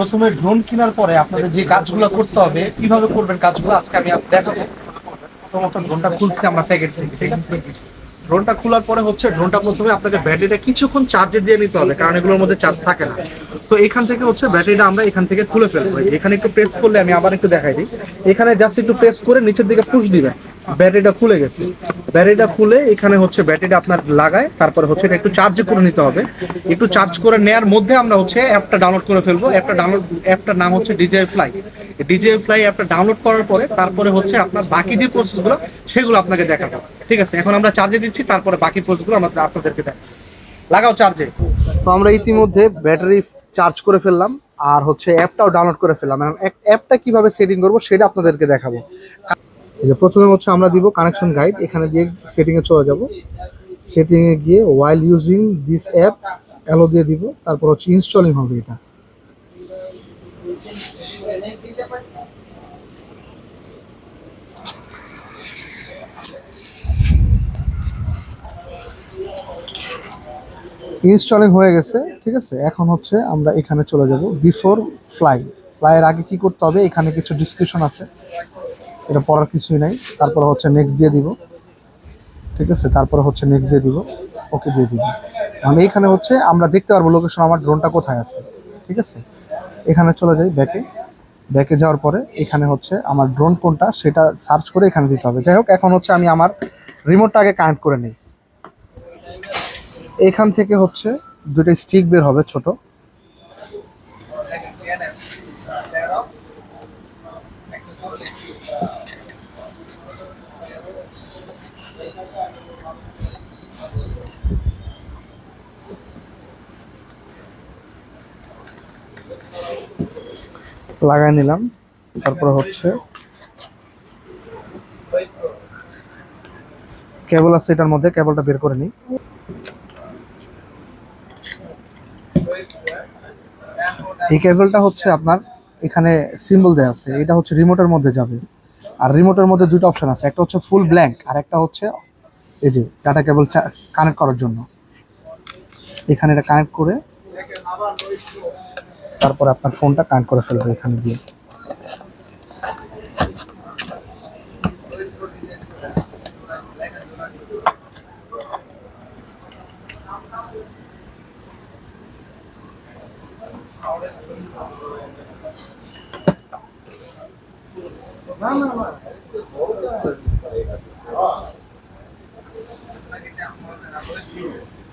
প্রথমে ড্রোন কেনার পরে আপনাদের যে কাজগুলো করতে হবে, কীভাবে করবেন কাজগুলো আজকে আমি দেখাবো। প্রথমত ড্রোনটা খুলছি আমরা প্যাকেট থেকে, ঠিক আছে? ড্রোনটা খোলার পরে হচ্ছে ড্রোনটা প্রথমে আপনাকে ব্যাটারিটা কিছুক্ষণ চার্জে দিয়ে নিতে হবে, কারণ এগুলোর মধ্যে চার্জ থাকে না। তো এখান থেকে হচ্ছে ব্যাটারিটা আমরা এখান থেকে খুলে ফেলব। এখানে একটু প্রেস করলে আমি আবার একটু দেখাই দিই। এখানে জাস্ট একটু প্রেস করে নিচের দিকে পুশ দিবেন। ব্যাটারিটা খুলে গেছে। ব্যাটারিটা খুলে এখানে হচ্ছে ব্যাটারিটা আপনার লাগায়, তারপরে হচ্ছে এটা একটু চার্জ করে নিতে হবে। একটু চার্জ করে নেওয়ার মধ্যে আমরা হচ্ছে অ্যাপটা ডাউনলোড করে ফেলব। অ্যাপটা ডাউনলোড অ্যাপটার নাম হচ্ছে ডিজে ফ্লাই ডিজে ফ্লাই অ্যাপটা ডাউনলোড করার পরে তারপরে হচ্ছে আপনার বাকি যে প্রসেসগুলো সেগুলো আপনাকে দেখাবো। ঠিক আছে, এখন আমরা চার্জে দিচ্ছি, তারপরে বাকি প্রসেসগুলো আমরা আপনাদেরকে দেখাবো। লাগাও চার্জে তো আমরা ইতিমধ্যে ব্যাটারি চার্জ করে ফেললাম, আর হচ্ছে অ্যাপটাও ডাউনলোড করে ফেললাম। অ্যাপটা কীভাবে সেটিং করব, সেটা আপনাদেরকে দেখাবো। এই যে প্রথমে হচ্ছে আমরা দিব কানেকশন গাইড এখানে দিয়ে সেটিং এ চলে যাব। সেটিং এ গিয়ে while using this app allow দিয়ে দিব, তারপর হচ্ছে ইনস্টলিং হবে এটা। ইনস্টলিং হয়ে গেছে, ঠিক আছে? এখন হচ্ছে আমরা এখানে চলে যাব। বিফোর ফ্লাই ফ্লাইয়ের আগে কি করতে হবে? এখানে কিছু ডিসক্রিপশন আছে। এটা পড়ার কিছুই নাই। তারপর হচ্ছে নেক্সট দিয়ে দিব। ঠিক আছে? তারপরে হচ্ছে নেক্সট দিয়ে দিব। ওকে দিয়ে দিব। আমি এখানে হচ্ছে আমরা দেখতে পারব লোকেশন আমার ড্রোনটা কোথায় আছে। ঠিক আছে? এখানে চলে যাই ব্যাকে ব্যাকে যাওয়ার পরে এখানে হচ্ছে আমার ড্রোন কোনটা সেটা সার্চ করে এখানে দিতে হবে। যাই হোক, এখন হচ্ছে আমি আমার রিমোটটা আগে কানেক্ট করে নিই। এখান থেকে হচ্ছে দুটো স্টিক বের হবে ছোট। লাগাই নিলাম। তারপরে হচ্ছে কেবল আছে এটার মধ্যে, কেবলটা বের করে নিই। এই কেবলটা হচ্ছে আপনার এখানে সিম্বল দেওয়া আছে, এটা হচ্ছে রিমোটের মধ্যে যাবে। আর রিমোটের মধ্যে দুটো অপশন আছে, একটা হচ্ছে ফুল ব্ল্যাঙ্ক আর একটা হচ্ছে এই যে ডাটা কেবল কানেক্ট করার জন্য। এখানে এটা কানেক্ট করে তারপর আপনার ফোনটা কানেক্ট করে ফেলবে এখানে দিয়ে।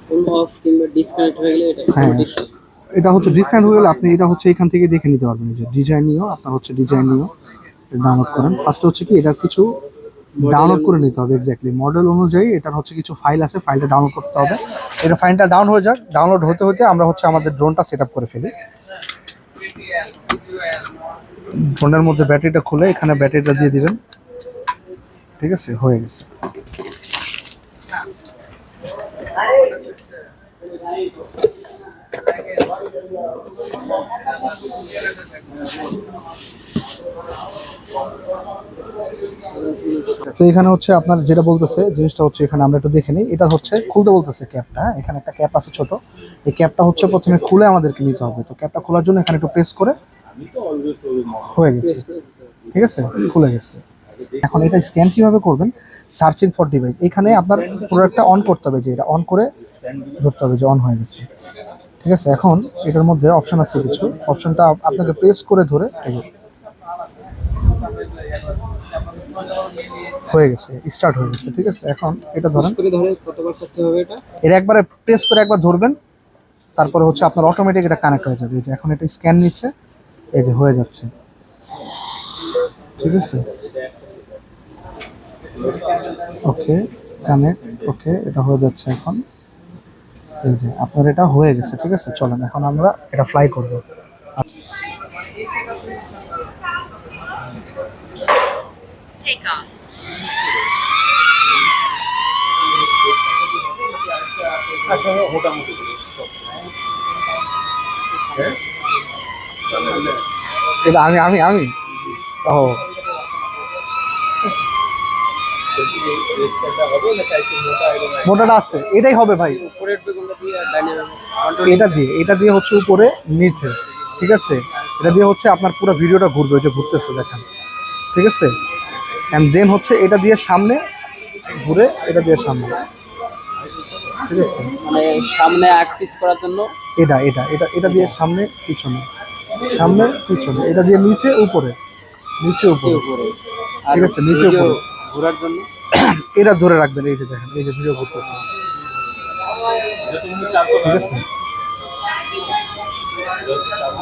ফুল অফ কিংবা ডিসকানেক্ট হয়ে গেলে এটা হ্যাঁ। এটা হচ্ছে ডিসকাউন্ট হয়ে গেলে আপনি এটা হচ্ছে এখান থেকে দেখে নিতে পারবেন যে ডিজাইন নিও, আপনার হচ্ছে ডিজাইন নিও ডাউনলোড করেন। ফার্স্টে হচ্ছে কি, এটা কিছু ডাউনলোড করে নিতে হবে এক্স্যাক্টলি মডেল অনুযায়ী এটার হচ্ছে কিছু ফাইল আছে ফাইলটা ডাউনলোড করতে হবে। এটা ফাইলটা ডাউন হয়ে যাক ডাউনলোড হতে হতে আমরা হচ্ছে আমাদের ড্রোনটা সেট করে ফেলি। ড্রোনের মধ্যে ব্যাটারিটা খুলে এখানে ব্যাটারিটা দিয়ে দিবেন। ঠিক আছে, হয়ে গেছে। তো এখানে হচ্ছে আপনার যেটা বলতেছে, জিনিসটা হচ্ছে এখানে আমরা একটু দেখে নিই। এটা হচ্ছে খুলতে বলতেছে ক্যাপটা। এখানে একটা ক্যাপ আছে ছোট। এই ক্যাপটা হচ্ছে প্রথমে খুলে আমাদেরকে নিতে হবে। তো ক্যাপটা খোলার জন্য এখানে একটু প্রেস করে হয়ে গেছে। ঠিক আছে? খুলে গেছে। এখন এটা স্ক্যান কীভাবে করবেন? Searching for device. এখানে আপনার প্রোডাক্টটা অন করতে হবে যে এটা অন করে ধরতে হবে যে অন হয়ে গেছে। ঠিক আছে? এখন এটার মধ্যে অপশন আছে কিছু। অপশনটা আপনাকে প্রেস করে ধরে হয়ে গেছে স্টার্ট হয়ে গেছে ঠিক আছে? এখন এটা ধরেন। এটা? একবারে প্রেস করে একবার ধরবেন তারপরে হচ্ছে আপনার অটোমেটিক এটা কানেক্ট হয়ে যাবে। এই যে এখন এটা স্ক্যান নিচ্ছে এই যে হয়ে যাচ্ছে। ঠিক আছে? ওকে কানেক্ট ওকে এটা হয়ে যাচ্ছে এখন। এই যে আপনার এটা হয়ে গেছে ঠিক আছে? চলেন এখন আমরা এটা ফ্লাই করব। এটা আমি আমি আমি? ও মোটাটা আছে এটাই হবে ভাই। এটা দিয়ে এটা দিয়ে হচ্ছে উপরে নিচে ঠিক আছে? এটা দিয়ে হচ্ছে আপনার পুরো ভিডিওটা ঘুরবে যে ঘুরতেছে দেখেন। ঠিক আছে? অ্যান্ড দেন হচ্ছে এটা দিয়ে সামনে ঘুরে এটা দিয়ে সামনে। ঠিক আছে? মানে সামনে এক পিস করার জন্য? এটা এটা এটা এটা দিয়ে সামনে পিছনে। সামনে পিছনে। এটা দিয়ে নিচে উপরে। নিচে উপরে। ঠিক আছে, নিচে উপরে। ঘোরার জন্য? এটা ধরে রাখবেন এই যে দেখেন এই যে ভিডিও করতেছে।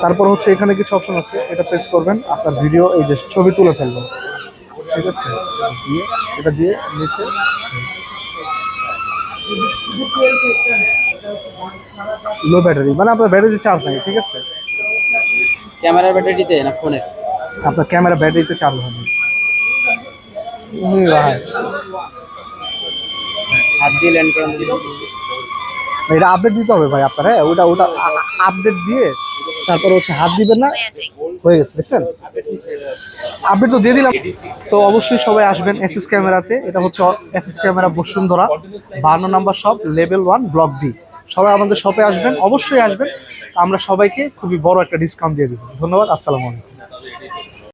তারপর হচ্ছে এখানে কিছু অপশন আছে এটা প্রেস করবেন আপনার ভিডিও এই যে ছবি তুলে ফেলবেন। ঠিক আছে? দিয়ে এটা দিয়ে নিচে। লো ব্যাটারি মানে আপনার ব্যাটারি চার্জ নাই ঠিক আছে? ক্যামেরার ব্যাটারিতে না ফোনের আপনার ক্যামেরা ব্যাটারিতে চার্জ হবে। ভাই। হাত দিয়ে ল্যান্ড করানো এটা আপডেট দিতে হবে ভাই আপনার হ্যাঁ ওটা ওটা আপডেট দিয়ে তারপর হচ্ছে হাত দিবেন না? হয়ে গেছে দেখছেন? আপডেট তো দিয়ে দিলাম। তো অবশ্যই সবাই আসবেন এসএস ক্যামেরাতে এটা হচ্ছে এসএস ক্যামেরা বসুন্ধরা বান্ন number shop level one block B সবাই আমাদের শপে আসবেন অবশ্যই আসবেন। আমরা সবাইকে খুবই বড় একটা ডিসকাউন্ট দিয়ে দেবো। ধন্যবাদ আসসালামু আলাইকুম।